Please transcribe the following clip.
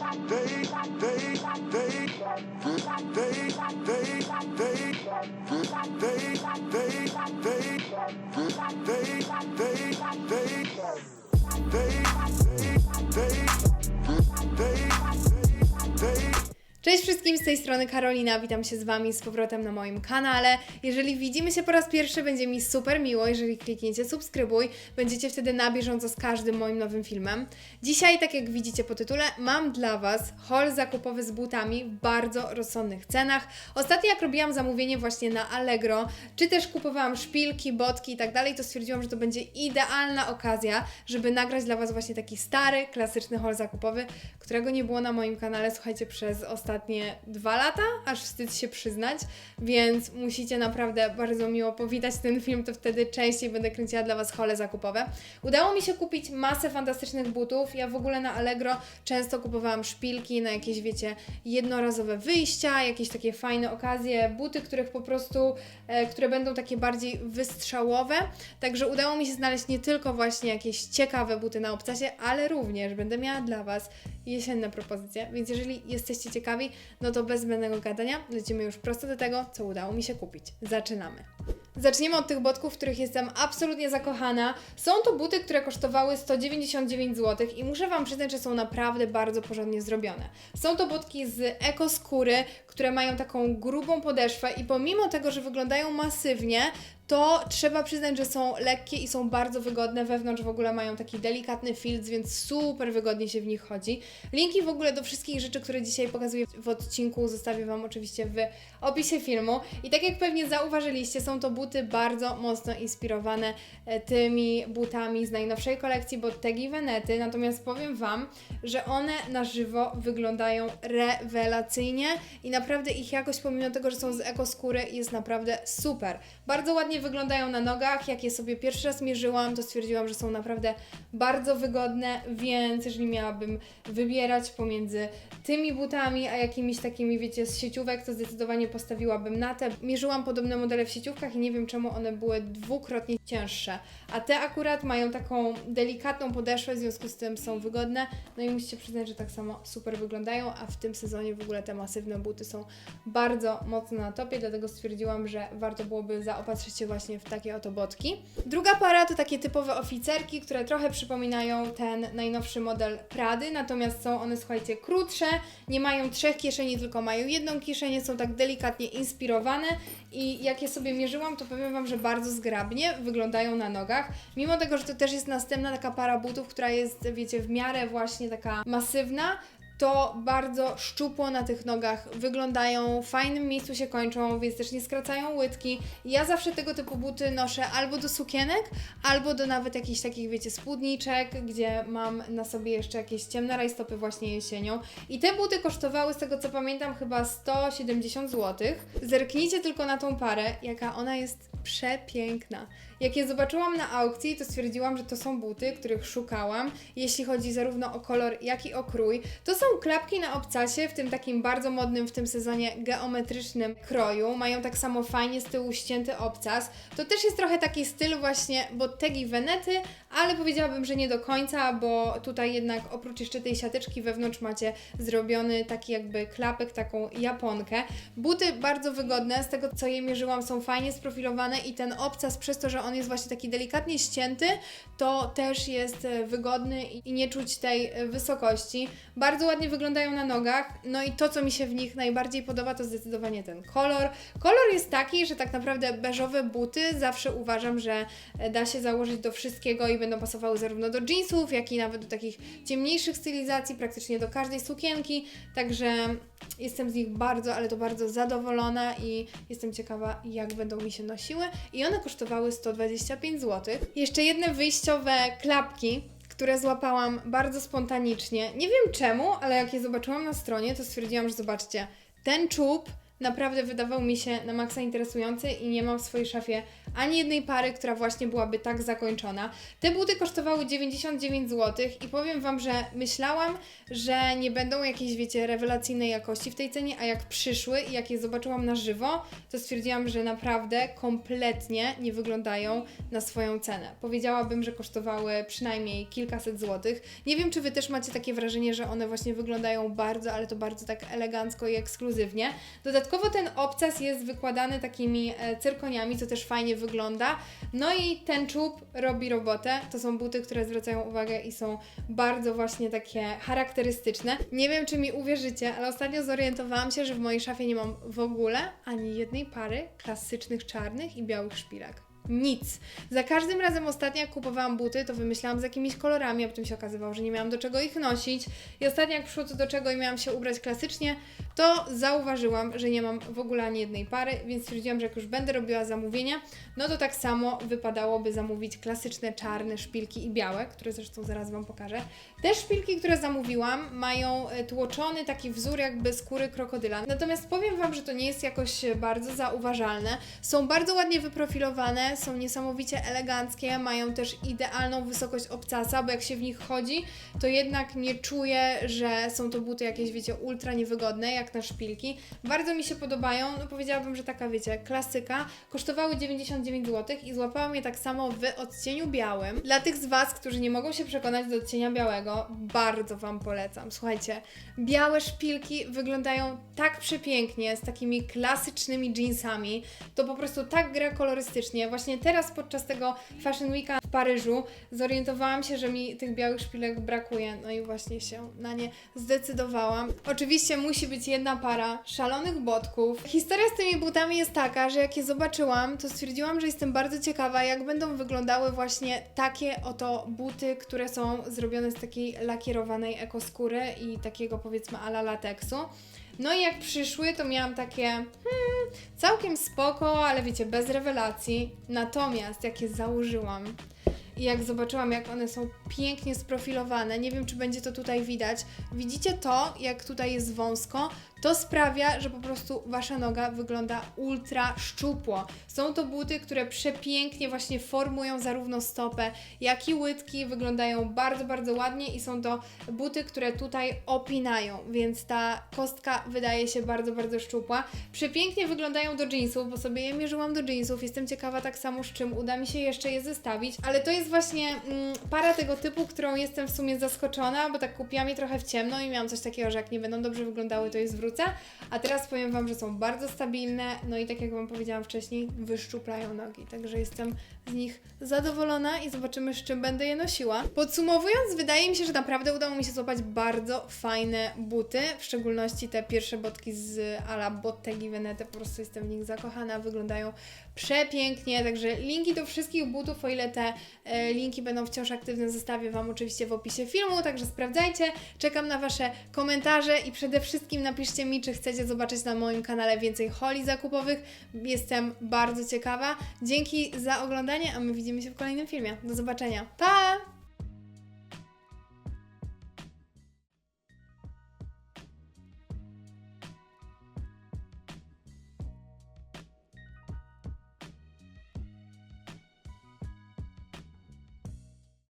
they they they they they, they, they, they, they, they, they, they, they, they, they, they, they, they. Cześć wszystkim z tej strony Karolina, witam się z Wami z powrotem na moim kanale. Jeżeli widzimy się po raz pierwszy, będzie mi super miło, jeżeli klikniecie subskrybuj, będziecie wtedy na bieżąco z każdym moim nowym filmem. Dzisiaj, tak jak widzicie po tytule, mam dla Was haul zakupowy z butami w bardzo rozsądnych cenach. Ostatnio jak robiłam zamówienie właśnie na Allegro, czy też kupowałam szpilki, botki i tak dalej, to stwierdziłam, że to będzie idealna okazja, żeby nagrać dla Was właśnie taki stary, klasyczny haul zakupowy, którego nie było na moim kanale, słuchajcie, przez ostatnie dwa lata, aż wstyd się przyznać, więc musicie naprawdę bardzo miło powitać ten film, to wtedy częściej będę kręciła dla Was hole zakupowe. Udało mi się kupić masę fantastycznych butów, ja w ogóle na Allegro często kupowałam szpilki na jakieś, wiecie, jednorazowe wyjścia, jakieś takie fajne okazje, buty, których po prostu, e, które będą takie bardziej wystrzałowe, także udało mi się znaleźć nie tylko właśnie jakieś ciekawe buty na obcasie, ale również będę miała dla Was jesienne propozycje, więc jeżeli jesteście ciekawi, no to bez zbędnego gadania lecimy już prosto do tego, co udało mi się kupić. Zaczynamy. Zaczniemy od tych botków, w których jestem absolutnie zakochana. Są to buty, które kosztowały 199 zł i muszę Wam przyznać, że są naprawdę bardzo porządnie zrobione. Są to botki z ekoskóry, które mają taką grubą podeszwę i pomimo tego, że wyglądają masywnie, to trzeba przyznać, że są lekkie i są bardzo wygodne. Wewnątrz w ogóle mają taki delikatny filc, więc super wygodnie się w nich chodzi. Linki w ogóle do wszystkich rzeczy, które dzisiaj pokazuję w odcinku, zostawię Wam oczywiście w opisie filmu. I tak jak pewnie zauważyliście, są to buty bardzo mocno inspirowane e, tymi butami z najnowszej kolekcji Bottegi Venety. Natomiast powiem Wam, że one na żywo wyglądają rewelacyjnie i naprawdę ich jakość, pomimo tego, że są z ekoskóry, jest naprawdę super. Bardzo ładnie wyglądają na nogach. Jak je sobie pierwszy raz mierzyłam, to stwierdziłam, że są naprawdę bardzo wygodne, więc jeżeli miałabym wybierać pomiędzy tymi butami, a jakimiś takimi, wiecie, z sieciówek, to zdecydowanie postawiłabym na te. Mierzyłam podobne modele w sieciówkach i nie wiem czemu one były dwukrotnie cięższe, a te akurat mają taką delikatną podeszwę, w związku z tym są wygodne. No i musicie przyznać, że tak samo super wyglądają, a w tym sezonie w ogóle te masywne buty są bardzo mocno na topie, dlatego stwierdziłam, że warto byłoby zaopatrzyć się właśnie w takie oto botki. Druga para to takie typowe oficerki, które trochę przypominają ten najnowszy model Prady, natomiast są one, słuchajcie, krótsze, nie mają trzech kieszeni, tylko mają jedną kieszenię, są tak delikatnie inspirowane i jak je sobie mierzyłam, to powiem Wam, że bardzo zgrabnie wyglądają na nogach, mimo tego, że to też jest następna taka para butów, która jest, wiecie, w miarę właśnie taka masywna, to bardzo szczupło na tych nogach wyglądają, w fajnym miejscu się kończą, więc też nie skracają łydki. Ja zawsze tego typu buty noszę albo do sukienek, albo do nawet jakichś takich, wiecie, spódniczek, gdzie mam na sobie jeszcze jakieś ciemne rajstopy właśnie jesienią. I te buty kosztowały, z tego co pamiętam, chyba 170 zł. Zerknijcie tylko na tą parę, jaka ona jest przepiękna. Jak je zobaczyłam na aukcji, to stwierdziłam, że to są buty, których szukałam, jeśli chodzi zarówno o kolor, jak i o krój. To są klapki na obcasie w tym takim bardzo modnym w tym sezonie geometrycznym kroju. Mają tak samo fajnie z tyłu ścięty obcas. To też jest trochę taki styl właśnie Bottegi Venety, ale powiedziałabym, że nie do końca, bo tutaj jednak oprócz jeszcze tej siateczki wewnątrz macie zrobiony taki jakby klapek, taką japonkę. Buty bardzo wygodne, z tego co je mierzyłam są fajnie sprofilowane i ten obcas przez to, że on jest właśnie taki delikatnie ścięty, to też jest wygodny i nie czuć tej wysokości. Bardzo ładnie wyglądają na nogach, no i to co mi się w nich najbardziej podoba to zdecydowanie ten kolor. Kolor jest taki, że tak naprawdę beżowe buty zawsze uważam, że da się założyć do wszystkiego i będą pasowały zarówno do jeansów, jak i nawet do takich ciemniejszych stylizacji, praktycznie do każdej sukienki, także jestem z nich bardzo, ale to bardzo zadowolona i jestem ciekawa, jak będą mi się nosiły. I one kosztowały 125 zł. Jeszcze jedne wyjściowe klapki, które złapałam bardzo spontanicznie. Nie wiem czemu, ale jak je zobaczyłam na stronie, to stwierdziłam, że zobaczcie, ten czub naprawdę wydawał mi się na maksa interesujący i nie mam w swojej szafie ani jednej pary, która właśnie byłaby tak zakończona. Te buty kosztowały 99 zł i powiem Wam, że myślałam, że nie będą jakiejś, wiecie, rewelacyjnej jakości w tej cenie, a jak przyszły i jak je zobaczyłam na żywo, to stwierdziłam, że naprawdę kompletnie nie wyglądają na swoją cenę. Powiedziałabym, że kosztowały przynajmniej kilkaset złotych. Nie wiem, czy Wy też macie takie wrażenie, że one właśnie wyglądają bardzo, ale to bardzo tak elegancko i ekskluzywnie. Dodatkowo ten obcas jest wykładany takimi e, cyrkoniami, co też fajnie wygląda. No i ten czub robi robotę. To są buty, które zwracają uwagę i są bardzo właśnie takie charakterystyczne. Nie wiem, czy mi uwierzycie, ale ostatnio zorientowałam się, że w mojej szafie nie mam w ogóle ani jednej pary klasycznych czarnych i białych szpilek. Nic. Za każdym razem ostatnio jak kupowałam buty, to wymyślałam z jakimiś kolorami, a potem się okazywało, że nie miałam do czego ich nosić. I ostatnio jak przyszło co do czego i miałam się ubrać klasycznie, to zauważyłam, że nie mam w ogóle ani jednej pary, więc stwierdziłam, że jak już będę robiła zamówienia, no to tak samo wypadałoby zamówić klasyczne czarne szpilki i białe, które zresztą zaraz Wam pokażę. Te szpilki, które zamówiłam, mają e, tłoczony taki wzór jakby skóry krokodyla. Natomiast powiem Wam, że to nie jest jakoś bardzo zauważalne. Są bardzo ładnie wyprofilowane, są niesamowicie eleganckie, mają też idealną wysokość obcasa, bo jak się w nich chodzi, to jednak nie czuję, że są to buty jakieś, wiecie, ultra niewygodne, jak na szpilki. Bardzo mi się podobają, no powiedziałabym, że taka, wiecie, klasyka. Kosztowały 99 zł i złapałam je tak samo w odcieniu białym. Dla tych z Was, którzy nie mogą się przekonać do odcienia białego, bardzo Wam polecam. Słuchajcie, białe szpilki wyglądają tak przepięknie, z takimi klasycznymi jeansami. To po prostu tak gra kolorystycznie. Właśnie teraz podczas tego Fashion Weeka w Paryżu zorientowałam się, że mi tych białych szpilek brakuje. No i właśnie się na nie zdecydowałam. Oczywiście musi być jedna para szalonych botków. Historia z tymi butami jest taka, że jak je zobaczyłam, to stwierdziłam, że jestem bardzo ciekawa, jak będą wyglądały właśnie takie oto buty, które są zrobione z takiej lakierowanej ekoskóry i takiego powiedzmy ala lateksu. No i jak przyszły, to miałam takie hmm, całkiem spoko, ale wiecie, bez rewelacji. Natomiast jak je założyłam i jak zobaczyłam, jak one są pięknie sprofilowane, nie wiem, czy będzie to tutaj widać. Widzicie to, jak tutaj jest wąsko? To sprawia, że po prostu wasza noga wygląda ultra szczupło. Są to buty, które przepięknie właśnie formują zarówno stopę, jak i łydki. Wyglądają bardzo, bardzo ładnie i są to buty, które tutaj opinają, więc ta kostka wydaje się bardzo, bardzo szczupła. Przepięknie wyglądają do jeansów, bo sobie je mierzyłam do jeansów. Jestem ciekawa tak samo, z czym uda mi się jeszcze je zestawić, ale to jest właśnie mm, para tego typu, którą jestem w sumie zaskoczona, bo tak kupiłam je trochę w ciemno i miałam coś takiego, że jak nie będą dobrze wyglądały, to je zwrócę. A teraz powiem Wam, że są bardzo stabilne, no i tak jak Wam powiedziałam wcześniej, wyszczuplają nogi, także jestem z nich zadowolona i zobaczymy, z czym będę je nosiła. Podsumowując, wydaje mi się, że naprawdę udało mi się złapać bardzo fajne buty, w szczególności te pierwsze botki z ala Bottegi Venete, po prostu jestem w nich zakochana, wyglądają przepięknie, także linki do wszystkich butów, o ile te e, linki będą wciąż aktywne, zostawię Wam oczywiście w opisie filmu, także sprawdzajcie, czekam na Wasze komentarze i przede wszystkim napiszcie mi, czy chcecie zobaczyć na moim kanale więcej holi zakupowych, jestem bardzo ciekawa. Dzięki za oglądanie, a my widzimy się w kolejnym filmie. Do zobaczenia. Pa!